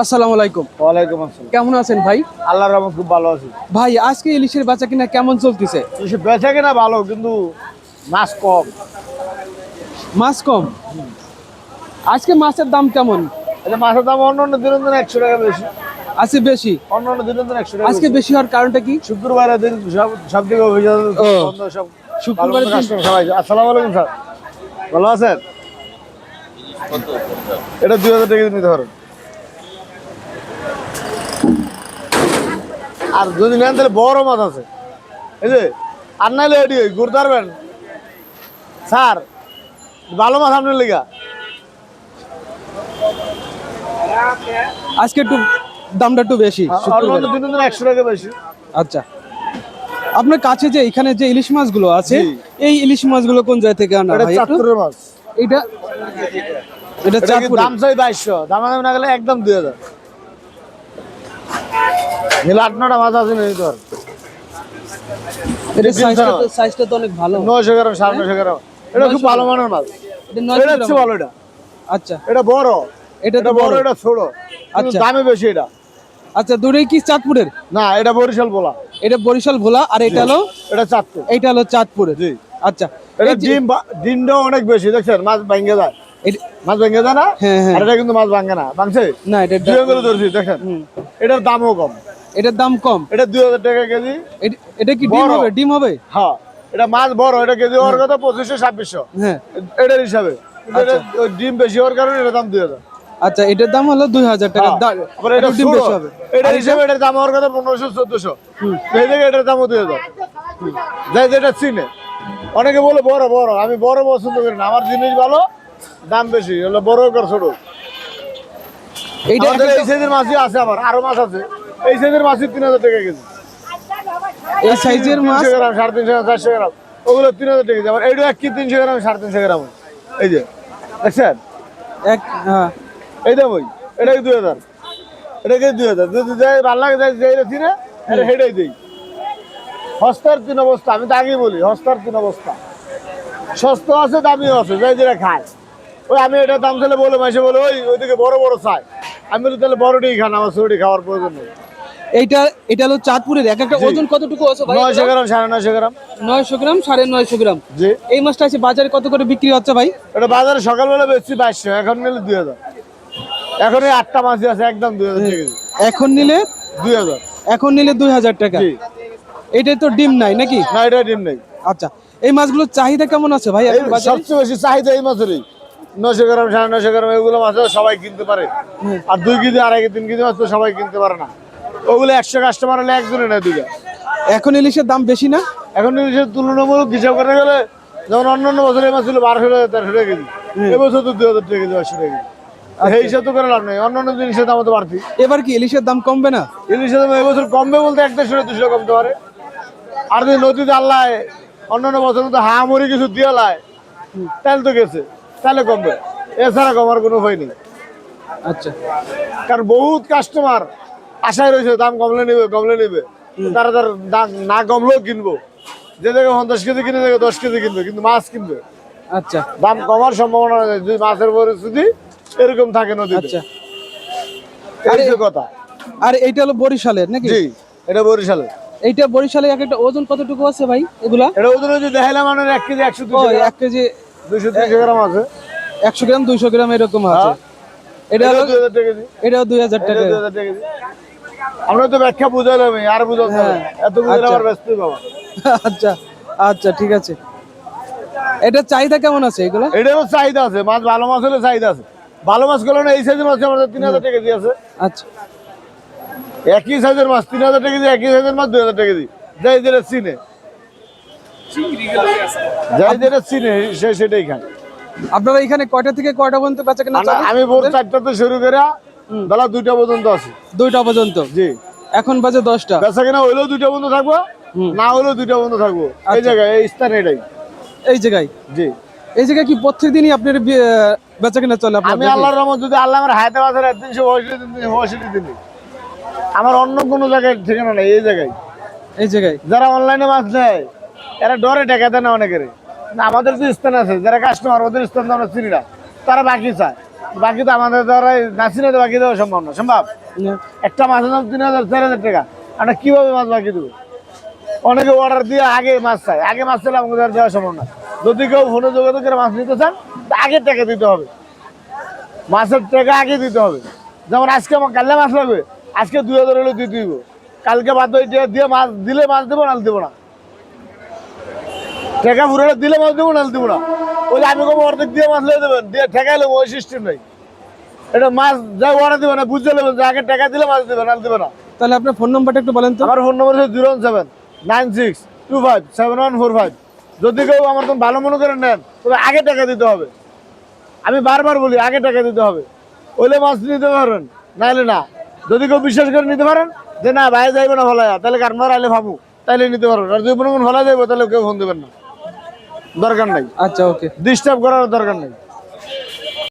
আসসালামু আলাইকুম। ওয়ালাইকুম আসসালাম। কেমন আছেন ভাই? আল্লাহর রহমত খুব ভালো আছি। ভাই আজকে ইলিশের বাচ্চা কিনা কেমন চলতেছে? সে বেচা কিনা ভালো কিন্তু মাছ কম। মাছ কম? আজকে মাছের দাম কেমন? মাছের দাম অন্য অন্য দিনের দিন একশো টাকা বেশি। আছে বেশি? অন্য অন্য দিনের দিন একশো টাকা আজকে বেশি। হওয়ার কারণটা কি? শুক্রবারের দিন সব সব দিকে অভিযান সব শুক্রবারের সবাই। আসসালামু আলাইকুম স্যার। ভালো আছেন? এটা দুই হাজার টাকা নিতে পারেন। আর যদি নেন তাহলে বড় মাছ আছে। এই যে আর নাইলে এডি ঘুরতে পারবেন স্যার ভালো মাছ আপনার লিগা। আজকে একটু দামটা একটু বেশি দিন একশো টাকা বেশি। আচ্ছা। আপনার কাছে যে এখানে যে ইলিশ মাছগুলো আছে এই ইলিশ মাছগুলো কোন জায়গা থেকে আনা এটা চাঁদপুরের মাছ। এটা এটা এটা দাম চাই বাইশশো দাম না গেলে একদম দুই হাজার। নীল আট নটা মাছ আছে না তোর? এটা সাইজটা তো সাইজটা তো অনেক ভালো। নয়শো গ্রাম সাড়ে নয়শো গ্রাম। এটা খুব ভালো মানের মাছ। এটা নয় এটা হচ্ছে ভালো এটা আচ্ছা। এটা বড়। এটা তো বড় এটা ছোট। আচ্ছা। দামে বেশি এটা। আচ্ছা দুটোই কি চাঁদপুরের? না এটা বরিশাল বলা এটা বরিশাল ভোলা আর এটা হলো এটা চাঁদপুর। এইটা হলো চাঁদপুরের। জি। আচ্ছা। এটা ডিম ডিমটাও অনেক বেশি দেখছেন? মাছ ভাঙ্গে যায়। মাছ ভাঙ্গে যায় না? হ্যাঁ, হ্যাঁ। আর এটা কিন্তু মাছ ভাঙ্গে না। ভাঙছে? না এটা দুই দেখেন। এটার দামও কম। এটার দাম কম। এটা দুই হাজার টাকা কেজি। এটা কি ডিম হবে? ডিম হবে? হ্যাঁ এটা মাছ বড় এটা কেজি ওর কথা পঁচিশশো ছাব্বিশশো। হ্যাঁ। এটার হিসাবে। ওই ডিম বেশি হওয়ার কারণে এটা দাম দুই হাজার। আচ্ছা এটার দাম হলো দুই হাজার টাকা। এটা ডিম বেশি হবে। এটার হিসাবে এটার দাম হওয়ার কথা পনেরোশো চোদ্দশো। এই থেকে এটার দামও দুই হাজার। যাই যেটা চিনে। অনেকে বলে বড় বড়। আমি বড় পছন্দ করি না। আমার জিনিস ভালো দাম বেশি। হলো বড় ছোট এইটা মাছই আছে আমার। আরও মাছ আছে। এই সাইজের মাছই তিন হাজার টাকা কেজি। এই সাইজের মাছ? গ্রাম সাড়ে তিনশো গ্রাম চারশো গ্রাম। ওগুলো তিন হাজার টাকা আমার এইটা এক কি তিনশো গ্রাম সাড়ে তিনশো গ্রাম। এই যে দেখছেন? এক হ্যাঁ। এই দাম ওই এটা দুই হাজার। এটা কি দুই হাজার? যদি যাই ভালো লাগে যাই যাই রেছি না এটা হেঁটেই দিই। হস্তার তিন অবস্থা আমি তো আগেই বলি হস্তার তিন অবস্থা। সস্তা আছে দামিও আছে যাই যেটা খায়। ওই আমি এটা দাম চাইলে বলে মাসে বলে ওই ওইদিকে বড় বড় চাই। আমি বলি তাহলে বড়টি খান আমার ছোটি খাওয়ার প্রয়োজন নেই। এইটা এটা হলো চাঁদপুরের এক একটা ওজন কতটুকু আছে ভাই? নয়শো গ্রাম সাড়ে নয়শো গ্রাম। নয়শো গ্রাম সাড়ে নয়শো গ্রাম। জি। এই মাছটা আছে বাজারে কত করে বিক্রি হচ্ছে ভাই? এটা বাজারে সকালবেলা বেচছি বাইশশো এখন নিলে দুই হাজার। এখন এই আটটা মাছই আছে একদম দুই হাজার টাকা কেজি। এখন নিলে? দুই হাজার। এখন নিলে দুই হাজার টাকা। জি। এটাই তো ডিম নাই নাকি? না এটা ডিম নেই। আচ্ছা এই মাছগুলোর চাহিদা কেমন আছে ভাই সবচেয়ে বেশি চাহিদা এই মাছেরই। নশো গ্রাম সাড়ে নশো গ্রাম এগুলো মাছ সবাই কিনতে পারে। আর দুই কেজি আড়াই তিন কেজি মাছ তো সবাই কিনতে পারে না। ওগুলো একশো কাস্টমার হলে একজনে নেয় দুইটা। এখন ইলিশের দাম বেশি না? এখন ইলিশের তুলনামূলক হিসাব করতে গেলে যেমন অন্য অন্য বছর এই মাছ ছিল বারোশো টাকা তেরোশো টাকা কেজি। এবছর তো দুই হাজার টাকা কেজি পাঁচশো টাকা সেই হিসাব তো করে লাভ নেই। অন্য অন্য জিনিসের দাম তো বাড়তি। এবার কি ইলিশের দাম কমবে না? ইলিশের দাম এবছর কমবে বলতে এক দেড়শো দুশো কমতে পারে। আর যদি নদীতে আল্লাহ অন্য অন্য বছর মতো হা মরি কিছু দিয়ে লায় তাহলে তো গেছে তাহলে কমবে। এছাড়া কমার কোনো উপায় নেই। আচ্ছা। কারণ বহুত কাস্টমার আশায় রয়েছে দাম কমলে নেবে কমলে নেবে। তারা তার দাম না কমলেও কিনবো। যে জায়গায় পঞ্চাশ কেজি কিনে জায়গায় দশ কেজি কিনবে কিন্তু মাছ কিনবে। আচ্ছা। দাম কমার সম্ভাবনা নেই যদি মাছের পরিস্থিতি এরকম থাকে নদীতে। আচ্ছা। এই যে কথা। আর এইটা হলো বরিশালের নাকি? জি এটা বরিশালে এইটা বরিশালে এক একটা ওজন কতটুকু আছে ভাই এগুলা? এটা ওদের যদি দেখাইলাম এক কেজি একশো দুশো এক কেজি দুশো তিনশো গ্রাম আছে। একশো গ্রাম দুইশো গ্রাম এরকম আছে। হ্যাঁ। এটা এটা দুই হাজার টাকা আমরা তো ব্যাখ্যা বুঝালাম আর বুঝাতে এত বুঝালে আচ্ছা। আবার ব্যস্ত বাবা আচ্ছা আচ্ছা ঠিক আছে। এটা চাহিদা কেমন আছে এগুলো? এটারও চাহিদা আছে মাছ ভালো মাছ হলে চাহিদা আছে। ভালো মাছগুলো না এই সাইজের মাছ আমাদের তিন হাজার টাকা কেজি আছে। আচ্ছা। একই সাইজের মাছ তিন হাজার টাকা কেজি একই সাইজের মাছ দুই হাজার টাকা কেজি যাই যেটা চিনে। যাই যেটা চিনে সে সেটাই খায়। আপনারা এখানে কয়টা থেকে কয়টা পর্যন্ত বেচা কেনা আমি ভোর চারটাতে শুরু করে বেলা দুইটা পর্যন্ত আছে। দুইটা পর্যন্ত? জি। এখন বাজে দশটা। বেচা কিনা হইলেও দুইটা বন্ধ থাকব না হলেও দুইটা বন্ধ থাকব। এই জায়গায় এই স্থান এটাই। এই জায়গায়? জি। এই জায়গায় কি প্রত্যেক দিনই আপনার বেচা কেনা চলে আমি আল্লাহর রহমত যদি আল্লাহ আমার হাতে বাজারে তিনশো পঁয়ষট্টি তিনশো পঁয়ষট্টি দিন। আমার অন্য কোনো জায়গায় ঠিকানা নেই এই জায়গায়। এই জায়গায়? যারা অনলাইনে মাছ নেয় এরা ডরে টাকা দেয় না অনেকের। আমাদের যে স্থান আছে যারা কাস্টমার ওদের স্থান তো আমরা চিনি না তারা বাকি চায়। বাকি তো আমাদের দ্বারা নাচি না তো বাকি দেওয়া সম্ভব না। সম্ভব? একটা মাছের দাম তিন হাজার চার হাজার টাকা। আমরা কীভাবে মাছ বাকি দেবো? অনেকে অর্ডার দিয়ে আগে মাছ চাই আগে মাছ চাইলে আমাদের দেওয়া সম্ভব না। যদি কেউ ফোনে যোগাযোগ করে মাছ নিতে চান আগে টাকা দিতে হবে। মাছের টাকা আগে দিতে হবে। যেমন আজকে আমার কালকে মাছ লাগবে। আজকে দুই হাজার হলে দিতে দিব। কালকে বাদ টাকা দিয়ে মাছ দিলে মাছ দেবো নাল দেবো না। টাকা ফুরালে দিলে মাছ দেবো নাল দেবো না। যে আমি কবে অর্ধেক দিয়ে মাছ লিয়ে দেবেন দিয়ে ঠেকাইলে ওই সিস্টেম নেই। এটা মাছ যা অর্ডার দেবে না বুঝতে নেবেন যে আগে টাকা দিলে মাছ দেবে নাল দেবে না। তাহলে আপনার ফোন নাম্বারটা একটু বলেন তো। আমার ফোন নম্বর হচ্ছে zero seven nine six two five seven one four five. যদি কেউ আমার তখন ভালো মনে করে নেন তবে আগে টাকা দিতে হবে। আমি বারবার বলি আগে টাকা দিতে হবে। ওইলে মাছ নিতে পারবেন নাইলে না। যদি কেউ বিশ্বাস করে নিতে পারেন যে না বাইরে যাইবে না ভালো তাহলে কারমার আইলে ভাবু তাইলে নিতে পারবেন। আর যদি মনে ভালো যাইবো তাহলে কেউ ফোন দেবেন না। দরকার নাই। আচ্ছা ওকে। ডিস্টার্ব করার দরকার নেই।